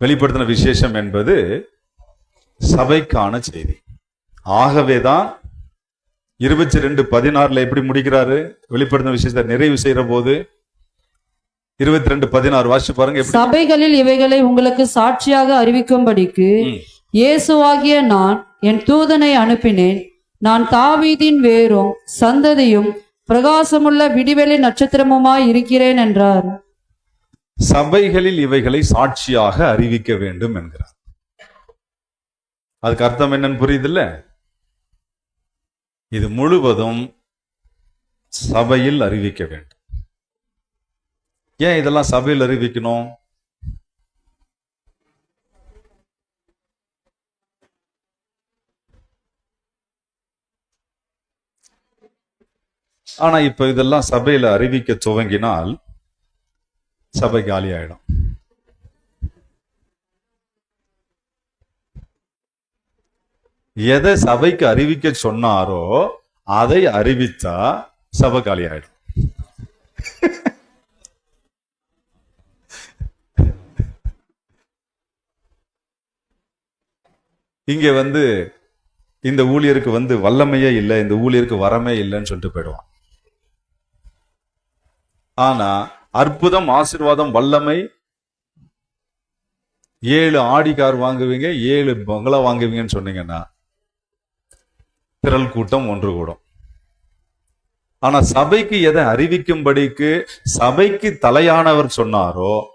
வெளிப்படுத்தின விசேஷம் என்பது சபைக்கான செய்தி. ஆகவேதான் இருபத்தி ரெண்டு பதினாறுல எப்படி முடிக்கிறாரு? வெளிப்படுத்தின விசேஷத்தை நிறைவு செய்யற போது இருபத்தி ரெண்டு பதினாறு வாசிச்சு பாருங்க சபைகளில் இவைகளை உங்களுக்கு சாட்சியாக அறிவிக்கும்படிக்கு. இயேசுவாகிய நான் என் தூதனை அனுப்பினேன். நான் தாவீதின் வேரும் சந்ததியும் பிரகாசமுள்ள விடிவெளி நட்சத்திரமுமாய் இருக்கிறேன் என்றார். சபைகளில் இவைகளை சாட்சியாக அறிவிக்க வேண்டும் என்கிறார். அதுக்கு அர்த்தம் என்னன்னு புரியுதுல்ல? இது முழுவதும் சபையில் அறிவிக்க வேண்டும். ஏன் இதெல்லாம் சபையில் அறிவிக்கணும்? ஆனா இப்ப இதெல்லாம் சபையில அறிவிக்க துவங்கினால் சபை காலி ஆயிடும் எதை சபைக்கு அறிவிக்க சொன்னாரோ அதை அறிவித்தா சபை காலி ஆயிடும் இங்க வந்து இந்த ஊழியருக்கு வந்து வல்லமையே இல்லை இந்த ஊழியருக்கு வரமே இல்லைன்னு சொல்லிட்டு போயிடுவான். ஆனா அற்புதம் ஆசிர்வாதம் வல்லமை. ஏழு ஆடி கார் வாங்குவீங்க ஏழு பங்களா வாங்குவீங்கன்னு சொன்னீங்கன்னா திரள் கூட்டம் ஒன்று கூடும். ஆனா சபைக்கு எதை அறிவிக்கும்படிக்கு சபைக்கு தலையானவர் சொன்னாரோ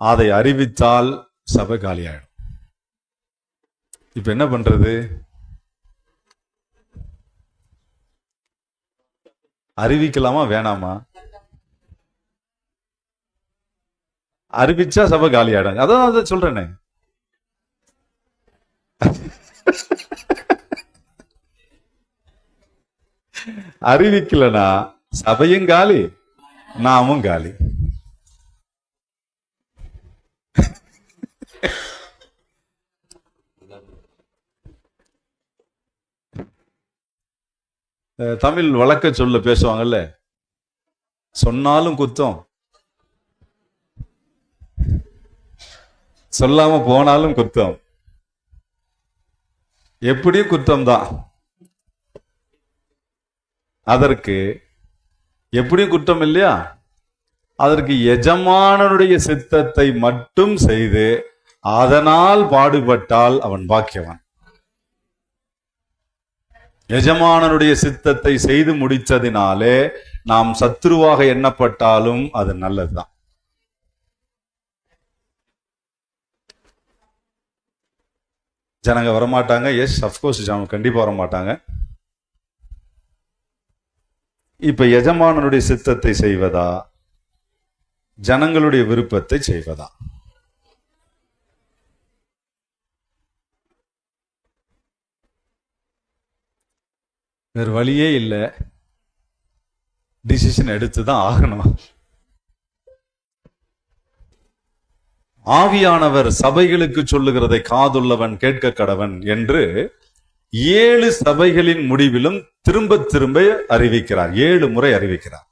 அதை அறிவித்தால் சபை காலியாயிடும். இப்ப என்ன பண்றது? அறிவிக்கலாமா வேணாமா? அறிவிச்சா சபை காலியாயிடும். அதான் அதை சொல்றேனே. அறிவிக்கலனா சபையும் காலி நாமும் காலி. தமிழ் வழக்க சொல்ல பேசுவாங்கல்ல? சொன்னாலும் குத்தம். சொல்லாம போனாலும் குற்றம் எப்படியும் குற்றம் தான் அதற்கு எப்படியும் குற்றம் இல்லையா? அதற்கு எஜமானனுடைய சித்தத்தை மட்டும் செய்து அதனால் பாடுபட்டால் அவன் பாக்கியவன். எஜமானனுடைய சித்தத்தை செய்து முடித்ததினாலே நாம் சத்ருவாக எண்ணப்பட்டாலும் அது நல்லதுதான். ஜனங்க வரமாட்டாங்க. எஸ் அஃப்கோர்ஸ் ஜனம் கண்டிப்பாக வரமாட்டாங்க. இப்போ எஜமானனுடைய சித்தத்தை செய்வதா? ஜனங்களுடைய விருப்பத்தை செய்வதா? வேறு வழியே இல்லை. டிசிஷன் எடுத்து தான் ஆகணும். ஆவியானவர் சபைகளுக்கு சொல்லுகிறதை காதுள்ளவன் கேட்க கடவன் என்று ஏழு சபைகளின் முடிவிலும் திரும்ப திரும்ப அறிவிக்கிறார். ஏழு முறை அறிவிக்கிறார்.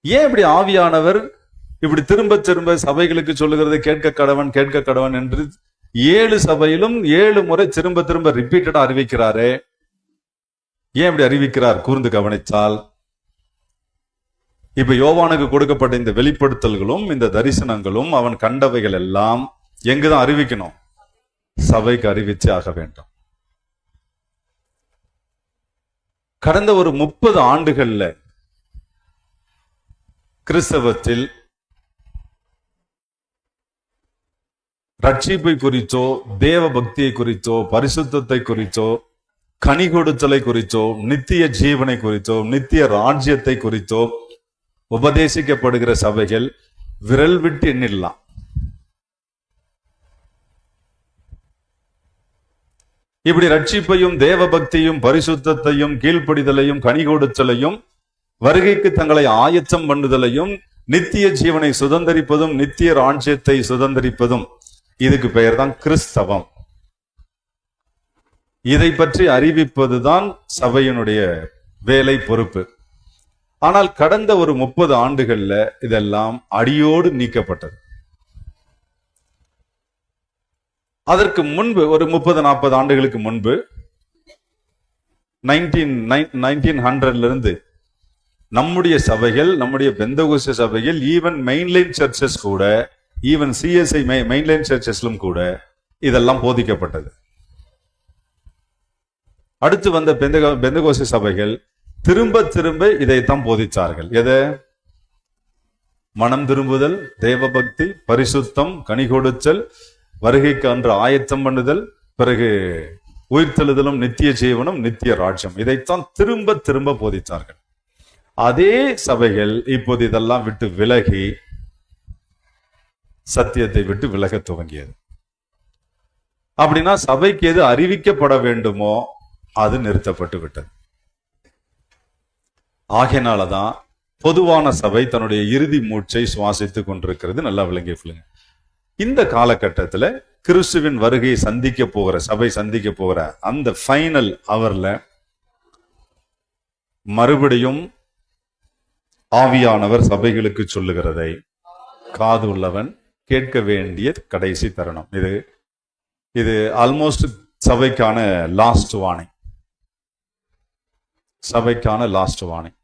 ஏன் இப்படி ஆவியானவர் இப்படி திரும்ப திரும்ப சபைகளுக்கு சொல்லுகிறதை கேட்க கடவன் கேட்க கடவன் என்று ஏழு சபையிலும் ஏழு முறை திரும்ப திரும்ப ரிப்பீட்டடா அறிவிக்கிறாரே? ஏன் இப்படி அறிவிக்கிறார்? கூர்ந்து கவனித்தால் இப்ப யோவானுக்கு கொடுக்கப்பட்ட இந்த வெளிப்படுத்தல்களும் இந்த தரிசனங்களும் அவன் கண்டவைகள் எல்லாம் எங்குதான் அறிவிக்கணும்? சபைக்கு அறிவிச்சு ஆக வேண்டும். கடந்த ஒரு முப்பது ஆண்டுகள்ல கிறிஸ்தவத்தில் ரட்சிப்பை குறித்தோ தேவ பக்தியை குறித்தோ பரிசுத்தத்தை குறித்தோ கனி கொடுத்தலை குறித்தோ நித்திய ஜீவனை குறித்தோ நித்திய ராஜ்யத்தை குறித்தோ உபதேசிக்கப்படுகிற சபைகள் விரல் விட்டு எண்ணிடலாம். இப்படி ரட்சிப்பையும் தேவ பக்தியும் பரிசுத்தத்தையும் கீழ்ப்படிதலையும் கனி கொடுத்தலையும் வருகைக்கு தங்களை ஆயத்தம் பண்ணுதலையும் நித்திய ஜீவனை சுதந்தரிப்பதும் நித்திய ராஜ்யத்தை சுதந்தரிப்பதும். இதுக்கு பெயர் தான் கிறிஸ்தவம். இதை பற்றி அறிவிப்பதுதான் சபையினுடைய வேலை பொறுப்பு. ஆனால் கடந்த ஒரு முப்பது ஆண்டுகள்ல இதெல்லாம் அடியோடு நீக்கப்பட்டது. அதற்கு முன்பு ஒரு முப்பது நாற்பது ஆண்டுகளுக்கு முன்பு நைன்டீன் நைன்டீன் ஹண்ட்ரட்ல இருந்து நம்முடைய சபைகள் நம்முடைய பெந்தகோச சபைகள் ஈவன் மெயின்லைன் சர்ச்சஸ் கூட ஈவன் சிஎஸ்ஐ மெயின்லைன் சர்ச்சஸ்லும் கூட இதெல்லாம் போதிக்கப்பட்டது. அடுத்து வந்த பெந்தகோச சபைகள் திரும்ப திரும்ப இதைத்தான் போதிச்சார்கள். எதை? மனம் திரும்புதல் தேவபக்தி பரிசுத்தம் கனி கொடுத்தல் வருகைக்கு அன்று ஆயத்தம் பண்ணுதல் பிறகு உயிர்த்தெழுதலும் நித்திய ஜீவனும் நித்திய ராஜ்யம். இதைத்தான் திரும்ப திரும்ப போதித்தார்கள் அதே சபைகள் இப்போது இதெல்லாம் விட்டு விலகி சத்தியத்தை விட்டு விலக துவங்கியது. அப்படின்னா சபைக்கு எது அறிவிக்கப்பட வேண்டுமோ அது நிறுத்தப்பட்டு விட்டது. ஆகையினாலதான் பொதுவான சபை தன்னுடைய இறுதி மூச்சை சுவாசித்துக் கொண்டிருக்கிறது. நல்லா விளங்கி சொல்லுங்க இந்த காலகட்டத்தில் கிறிஸ்துவின் வருகையை சந்திக்க போகிற சபை சந்திக்க போகிற அந்த ஃபைனல் அவர்ல மறுபடியும் ஆவியானவர் சபைகளுக்கு சொல்லுகிறதை காது உள்ளவன் கேட்க வேண்டிய கடைசி தருணம். இது இது ஆல்மோஸ்ட் சபைக்கான லாஸ்ட் வார்னிங் சபைக்கான லாஸ்ட் வார்னிங்